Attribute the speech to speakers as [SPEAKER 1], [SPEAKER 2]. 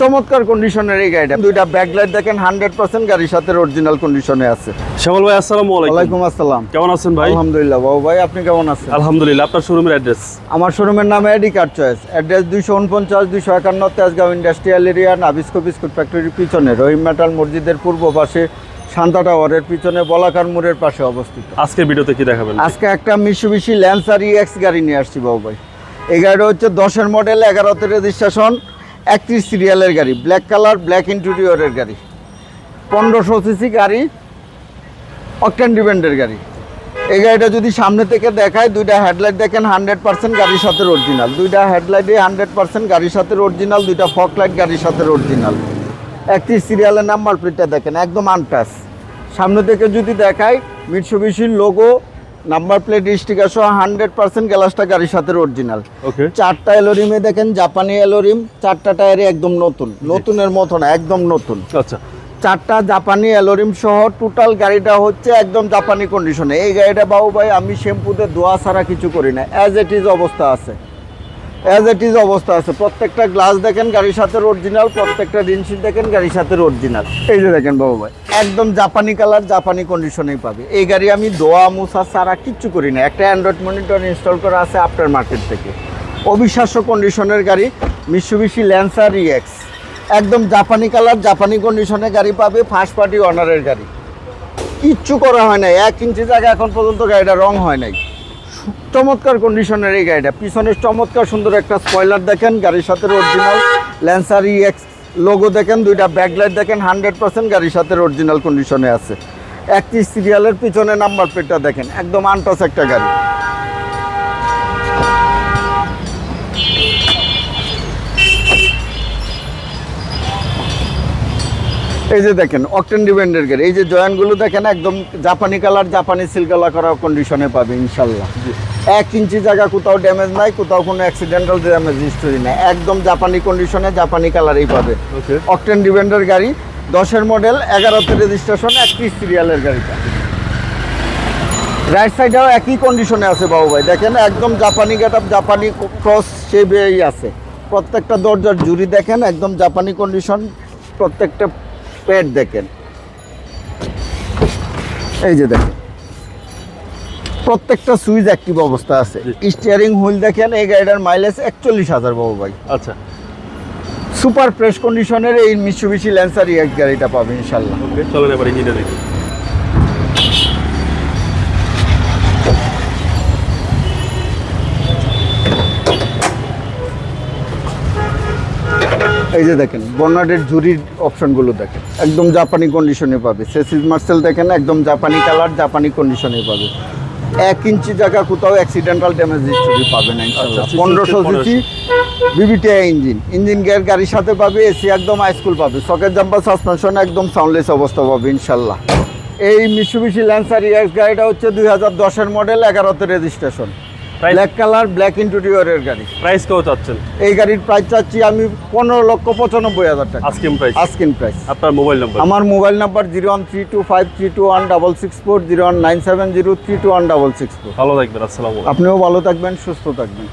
[SPEAKER 1] চমৎকার কন্ডিশনের এই গাড়িটা। দুইটা ব্যাকলাইট দেখেন হান্ড্রেড পার্সেন্ট গাড়ির সাথে অরিজিনাল কন্ডিশনে আছে।
[SPEAKER 2] শ্যামল ভাই আসসালামু আলাইকুম।
[SPEAKER 1] ওয়ালাইকুম আসসালাম।
[SPEAKER 2] কেমন আছেন ভাই?
[SPEAKER 1] আলহামদুলিল্লাহ। বাবু ভাই আপনি কেমন আছেন?
[SPEAKER 2] আলহামদুলিল্লাহ। আপনার শোরুমের অ্যাড্রেস
[SPEAKER 1] আমার শোরুমের নাম এডি কার চয়েস অ্যাড্রেস দুইশো উনপঞ্চাশ দুইশো একান্ন Tejgaon industrial area Nabisco biscuit ফ্যাক্টরির পিছনে। রহিম মেটাল মসজিদের পূর্ব পাশে শান্তা টাওয়ারের পিছনে বলাকার মোড়ের পাশে অবস্থিত।
[SPEAKER 2] আজকের ভিডিওতে কি দেখাবেন?
[SPEAKER 1] আজকে একটা মিশুবিশি ল্যান্সার ইএক্স গাড়ি নিয়ে আসছি বাবু ভাই। এই গাড়িটা হচ্ছে দশের মডেল এগারোতে রেজিস্ট্রেশন একত্রিশ সিরিয়ালের গাড়ি ব্ল্যাক কালার ব্ল্যাক ইন্টেরিয়রের গাড়ি। পনেরোশো সিসি গাড়ি অকটেন ডিপেন্ডের গাড়ি। এই গাড়িটা যদি সামনে থেকে দেখায়, দুইটা হেডলাইট দেখেন হান্ড্রেড পার্সেন্ট গাড়ির সাথে অরিজিনাল দুইটা হেডলাইটে হান্ড্রেড পার্সেন্ট গাড়ির সাথে অরিজিনাল দুইটা ফক লাইট গাড়ির সাথে অরিজিনাল একত্রিশ সিরিয়ালের নাম্বার প্লেটটা দেখেন, একদম আনটাস সামনে থেকে যদি দেখায় মিটসুবিশির লোগো নাম্বার প্লেট স্টিকার সহ হান্ড্রেড পার্সেন্ট গ্লাসটা গাড়ির সাথে অরিজিনাল
[SPEAKER 2] ওকে
[SPEAKER 1] চারটা এলোরিমে দেখেন জাপানি এলোরিম চারটা টায়ারে একদম নতুন। নতুনের মতো না একদম নতুন।
[SPEAKER 2] আচ্ছা।
[SPEAKER 1] চারটা জাপানি অ্যালোরিম সহ টোটাল গাড়িটা হচ্ছে একদম জাপানি কন্ডিশনে এই গাড়িটা বাবু ভাই আমি শ্যাম্পুতে ধোয়া ছাড়া কিছু করি না। অ্যাজ ইট ইজ অবস্থা আছে। অ্যাজ ইট ইজ অবস্থা আছে। প্রত্যেকটা গ্লাস দেখেন গাড়ির সাথে অরিজিনাল প্রত্যেকটা রিনশিট দেখেন গাড়ির সাথে অরিজিনাল এই যে দেখেন বাবু ভাই। একদম জাপানি কালার, জাপানি কন্ডিশনেই পাবে। এই গাড়ি আমি দোয়া, মুসা ছাড়া কিচ্ছু করি না। একটা অ্যান্ড্রয়েড মনিটর ইনস্টল করা আছে আফটার মার্কেট থেকে। অবিশ্বাস্য কন্ডিশনের গাড়ি মিশুবিশি ল্যান্সার ইএক্স একদম জাপানি কালার, জাপানি কন্ডিশনে গাড়ি পাবে ফার্স্ট পার্টি অনারের গাড়ি। কিচ্ছু করা হয় নাই। এক ইঞ্চি জায়গা এখন পর্যন্ত গাড়িটা রং হয় নাই। চমৎকার কন্ডিশনের এই গাড়িটা। পিছনে চমৎকার সুন্দর একটা স্পয়লার দেখেন, গাড়ির সাথে অরিজিনাল ল্যান্সার ইএক্স লোগো দেখেন, দুইটা ব্যাকলাইট দেখেন হান্ড্রেড পার্সেন্ট গাড়ির সাথে অরিজিনাল কন্ডিশনে আছে। একত্রিশ সিরিয়ালের পিছনে নাম্বার প্লেটটা দেখেন, একদম আনটাস একটা গাড়ি। এই যে দেখেন অকটেন ডিপেন্ডের গাড়ি, এই যে জয়েন্টগুলো দেখেন, একদম জাপানি কালার জাপানি সিলকালা করা কন্ডিশনে পাবে, ইনশাল্লাহ। এক ইঞ্চি জায়গা কোথাও ড্যামেজ নাই কোথাও কোনো অ্যাক্সিডেন্টাল ড্যামেজ হিস্টোরি নাই। একদম জাপানি কন্ডিশনে জাপানি কালারেই পাবে। অকটেন ডিপেন্ডের গাড়ি দশের মডেল এগারোতে রেজিস্ট্রেশন একত্রিশ সিরিয়ালের গাড়িটা রাইট সাইডেও একই কন্ডিশনে আছে বাবু ভাই। দেখেন একদম জাপানি গেট আপ জাপানি ক্রস শেপেই আছে। প্রত্যেকটা দরজার জুড়ি দেখেন একদম জাপানি কন্ডিশন প্রত্যেকটা প্যাড দেখেন। এই যে দেখেন। প্রত্যেকটা সুইচ অ্যাক্টিভ অবস্থা আছে। স্টিয়ারিং হুইল দেখেন এই গাড়িটার মাইলেজ একচল্লিশ হাজার বাবু ভাই।
[SPEAKER 2] আচ্ছা।
[SPEAKER 1] সুপার ফ্রেশ কন্ডিশনের এই মিশুবিশি ল্যান্সার এক গাড়িটা পাবে ইনশাল্লাহ
[SPEAKER 2] ওকে চলেন এবার ইঞ্জিনটা দেখি।
[SPEAKER 1] এই যে দেখেন বর্নার্ডের ঝুরির অপশনগুলো দেখেন। একদম জাপানি কন্ডিশনে পাবে। সেসিস মার্সেল দেখেন একদম জাপানি কালার জাপানি কন্ডিশনে পাবে। এক ইঞ্চি জায়গা কোথাও অ্যাক্সিডেন্টাল ড্যামেজ হিস্টোরি পাবে না
[SPEAKER 2] আচ্ছা,
[SPEAKER 1] পনেরোশো
[SPEAKER 2] 1500
[SPEAKER 1] CC VVTi engine engine gear গাড়ির সাথে পাবে এসি একদম হাইস্কুল পাবে। সকেট জাম্পার সাসপেনশন একদম সাউন্ডলেস অবস্থা পাবে ইনশাল্লাহ। এই মিশুবিশি ল্যান্সার ইয়ার্স গাড়িটা হচ্ছে দুই হাজার দশের মডেল এগারোতে রেজিস্ট্রেশন? ব্ল্যাক কালার ব্ল্যাক ইন্টেরিয়রের গাড়ি।
[SPEAKER 2] প্রাইস কত চাচ্ছেন?
[SPEAKER 1] এই গাড়ির প্রাইস চাচ্ছি আমি পনেরো লক্ষ পঁচানব্বই হাজার টাকা।
[SPEAKER 2] আস্কিং প্রাইস
[SPEAKER 1] আস্কিন প্রাইস
[SPEAKER 2] আপনার মোবাইল নাম্বার
[SPEAKER 1] আমার mobile number zero one three two five three two one double six four zero one nine seven zero three two one double six four.
[SPEAKER 2] ভালো থাকবেন আসসালামু আলাইকুম।
[SPEAKER 1] আপনিও ভালো থাকবেন সুস্থ থাকবেন।